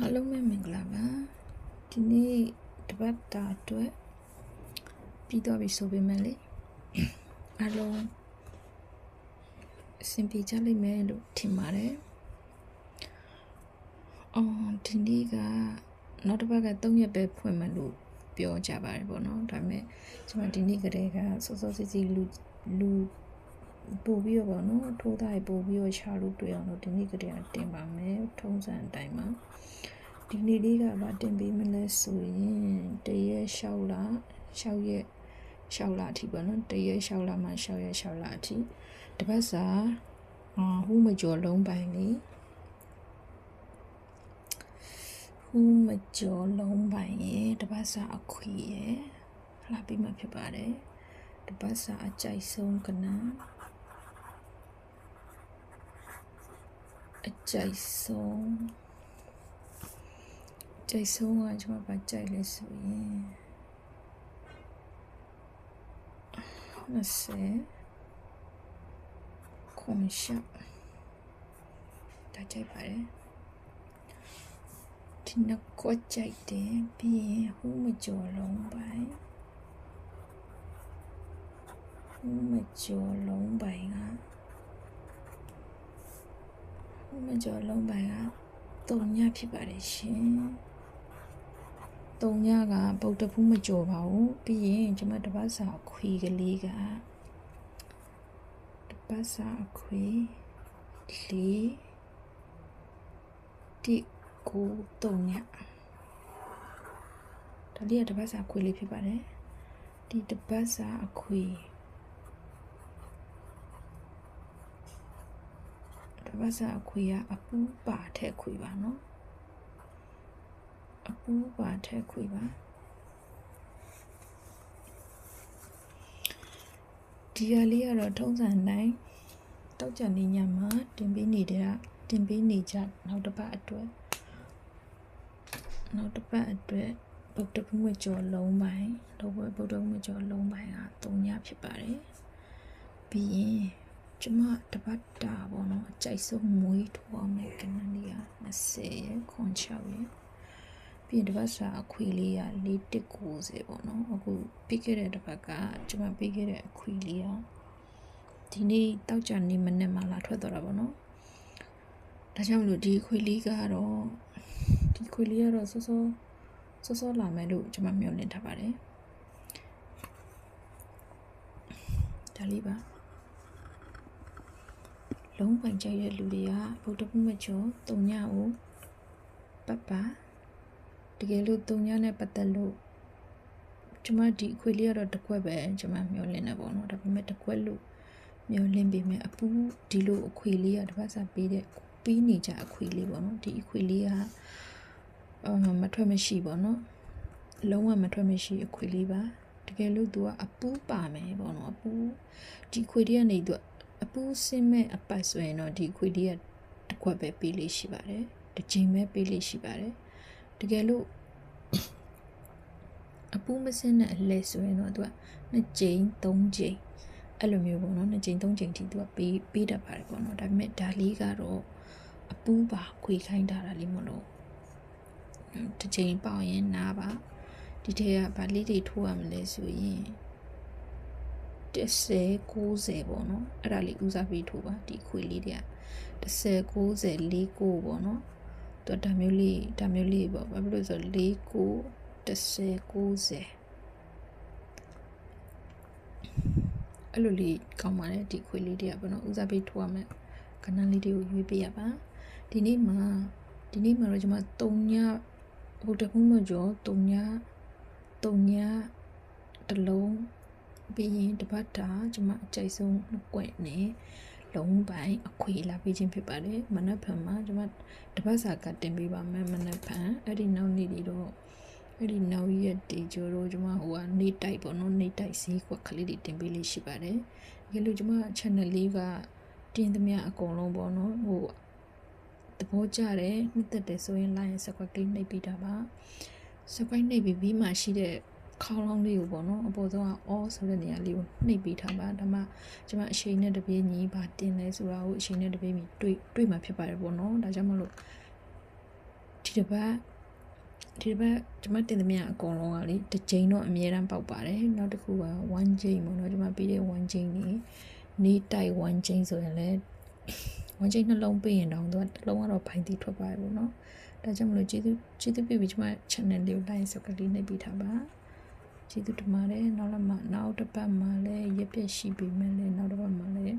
အားလုံးပဲမင်္ဂလာပါဒီနေ့တပတ်တာအတွက်ပြီးတော့ပြီဆိုပေမဲ့လေအားလုံးအဆင်ပြေကြလိမ့်မယ်လို့ထင်ပါတယ်အော်ဒီနေ့ကနောက်တစ်ပတ်က3ရက်ပဲဖွင့်မယ်လို့ပြောကြပါတယ်ပေါ့နော်ဒါပေမဲ့ကျွန်မဒီနေ့ကတည်းကစောစောစီစီလူလူ ပို့ပြီးတော့ပေါ့နော်ထိုးသားပို့ပြီးတော့ရှာလို့တွေ့အောင်လို့ဒီနေ့ကတည်းကတင်ပါမယ်ထုံးစံအတိုင်းပါဒီနေ့လေးကဗာတင်ပေးမလဲဆိုရင်တရက်လျှောက်လာလျှောက်ရက်လျှောက်လာအထိပေါ့နော်တရက်လျှောက်လာမှလျှောက်ရက်လျှောက်လာအထိတပတ်စာအာဟူးမကျော်လုံးပိုင်းလေးဟူးမကျော်လုံးပိုင်းရေတပတ်စာအခွေရေလာပြီးမှဖြစ်ပါတယ်တပတ်စာအကြိုက်ဆုံးကန အကြိုက်ဆုံးကြိုက်ဆုံးကကျွန်မဗကြိုက်လဲဆိုရင်20ခွန်ရှပ်ဒါကြိုက်ပါတယ်ဒီနှစ်ခွက်ကြိုက်တယ်ပြီးရင်ဟိုးမကြော်လုံးပိုင်းဟိုးမကြော်လုံးပိုင်းက ဟိုးမကြော်လုံးပိုင်းကတုံညဖြစ်ပါတယ်ရှင်တုံညကဗုဒ္ဓဖူးမကြော်ပါဘူးပြီးရင်ကျွန်မတပတ်စာအခွေကလေးကတပတ်စာအခွေလေးဒီကိုတုံညဒါလေးကတပတ်စာအခွေလေးဖြစ်ပါတယ်ဒီတပတ်စာအခွေ ပတ်စာအခွေကအပူပါထက်ခွေပါနော်အပူပါထက်ခွေပါဒီဟာလေးကတော့ထုံးစံတိုင်းတောက်ကြနေညမှာတင်ပေးနေတဲ့တင်ပေးနေကြနောက်တစ်ပတ်အတွက်နောက်တစ်ပတ်အတွက်ဗုဒ္ဓဘုမကျော်လုံးပိုင်းလောဘဗုဒ္ဓဘုမကျော်လုံးပိုင်းက3ညဖြစ်ပါတယ်ပြီးရင် ကျမတပတ်တာပေါ့နော်အကြိုက်ဆုံးမွေးထိုးအောင်မယ်ကနလီယာ20ရခွန်6ရပြီးရင်တပတ်စာအခွေလေးက4190ပေါ့နော်အခုပြီးခဲ့တဲ့တပတ်ကကျမပြီးခဲ့တဲ့အခွေလေးကဒီနေ့တောက်ကြနေမနေ့မှလာထွက်တော့တာပေါ့နော်ဒါကြောင့်မလို့ဒီခွေလေးကတော့ဒီခွေလေးကတော့စောစောစောစောလာမယ်လို့ကျမမျှော်လင့်ထားပါတယ်ဒါလေးပါ လုံးပိုင်ကြရဲ့လူတွေကဗုဒ္ဓဘုမကျော်တုံညကိုပတ်ပါတကယ်လို့တုံညနဲ့ပတ်သက်လို့ကျမဒီအခွေလေးကတော့တစ်ခွက်ပဲကျမမျှော်လင့်နေပေါ့နော်ဒါပေမဲ့တစ်ခွက်လို့မျှော်လင့်ပေမဲ့အပူဒီလိုအခွေလေးကတစ်ပတ်စာပေးတဲ့ပေးနေကြအခွေလေးပေါ့နော်ဒီအခွေလေးကအာမထွက်မရှိပေါ့နော်လုံးဝမထွက်မရှိအခွေလေးပါတကယ်လို့သူကအပူပါမယ်ပေါ့နော်အပူဒီခွေလေးကနေသူအ ပူစင်းမဲ့အပတ်ဆိုရင်တော့ဒီခွေလေးကတစ်ခွက်ပဲပေးလေးရှိပါတယ်တစ်ချိန်ပဲပေးလေးရှိပါတယ်တကယ်လို့အပူမစင်းတဲ့အလဲဆိုရင်တော့သူကနှစ်ကြိမ်သုံးကြိမ်အဲ့လိုမျိုးပေါ့နော်နှစ်ကြိမ်သုံးကြိမ်ထိသူကပေးပေးတတ်ပါတယ်ပေါ့နော်ဒါပေမဲ့ဒါလေးကတော့အပူပါခွေခိုင်းတာလေးမလို့တစ်ချိန်ပေါရင်နားပါဒီထဲကဗာလေးတွေထိုးရမလဲဆိုရင် 30 90ပေါ့နော်အဲ့ဒါလေးဦးစားပေးထိုးပါဒီခွေလေးတွေက30 90 49ပေါ့နော်သူဒါမျိုးလေးဒါမျိုးလေးပေါ့ဘာဖြစ်လို့ဆို49 30 90အဲ့လိုလေးကောင်းပါတယ်ဒီခွေလေးတွေကပေါ့နော်ဦးစားပေးထိုးရမယ်ကဏ္ဍလေးတွေကိုရွေးပေးရပါဒီနေ့မှာဒီနေ့မှာတော့ကျွန်မ3ညဟိုတခုမှကျော်3ည3ညတလုံး ပြီးရင်တပတ်တာကျွန်မအကြိုက်ဆုံးနှစ်ကွက်နဲ့လုံးပိုင်းအခွေလာပေးခြင်းဖြစ်ပါတယ်မနက်ဖြန်မှာကျွန်မတပတ်စာကတင်ပေးပါမယ်မနက်ဖြန်အဲ့ဒီနောက်နေ့တွေတော့အဲ့ဒီနောက်ရက်ဒီကျိုးတော့ကျွန်မဟိုကနေတိုက်ပေါ့နော်နေတိုက်စီးကွက်ကလေးတွေတင်ပေးလေးရှိပါတယ်ဒီလိုကျွန်မ channel လေးကတင်သမျှအကုန်လုံးပေါ့နော်ဟိုသဘောကျတယ်နှစ်သက်တယ်ဆိုရင် line subscribe လေးနှိပ်ပေးတာပါ subscribe နှိပ်ပြီးပြီးမှရှိတဲ့ ခေါင်းလောင်းလေးကိုပေါ့နော်အပေါ်ဆုံးက all ဆိုတဲ့နေရာလေးကိုနှိပ်ပေးထားပါဒါမှကျွန်မအရှိန်နဲ့တပြေးညီပါတင်လဲဆိုတာကိုအရှိန်နဲ့တပြေးမြည်တွေ့တွေ့မှဖြစ်ပါတယ်ပေါ့နော်ဒါကြောင့်မလို့ဒီတစ်ပတ်ဒီတစ်ပတ်ကျွန်မတင်သမျှအကုန်လုံးကလေတစ်ချိန်တော့အမြဲတမ်းပေါက်ပါတယ်နောက်တစ်ခုက1ချိန်ပေါ့နော်ကျွန်မပြီးတဲ့1ချိန်နေနေတိုက်1ချိန်ဆိုရင်လည်း1ချိန်နှလုံးပေးရင်တော့သူကတစ်လုံးကတော့ဖိုင်တီထွက်ပါတယ်ပေါ့နော်ဒါကြောင့်မလို့ကျေးဇူးကျေးဇူးပြုပြီးကျွန်မ channel လေးကို like ဆိုကလေးနှိပ်ပေးထားပါ ကျေးဇူးတင်ပါတယ်နောက်လည်းမနောက်တစ်ပတ်မှာလည်းရက်ပြည့်ရှိပြီမယ်လေနောက်တစ်ပတ်မှာလည်း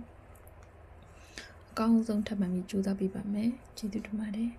အကောင်းဆုံးထပ်မံပြီးကြိုးစားပေးပါမယ်ကျေးဇူးတင်ပါတယ်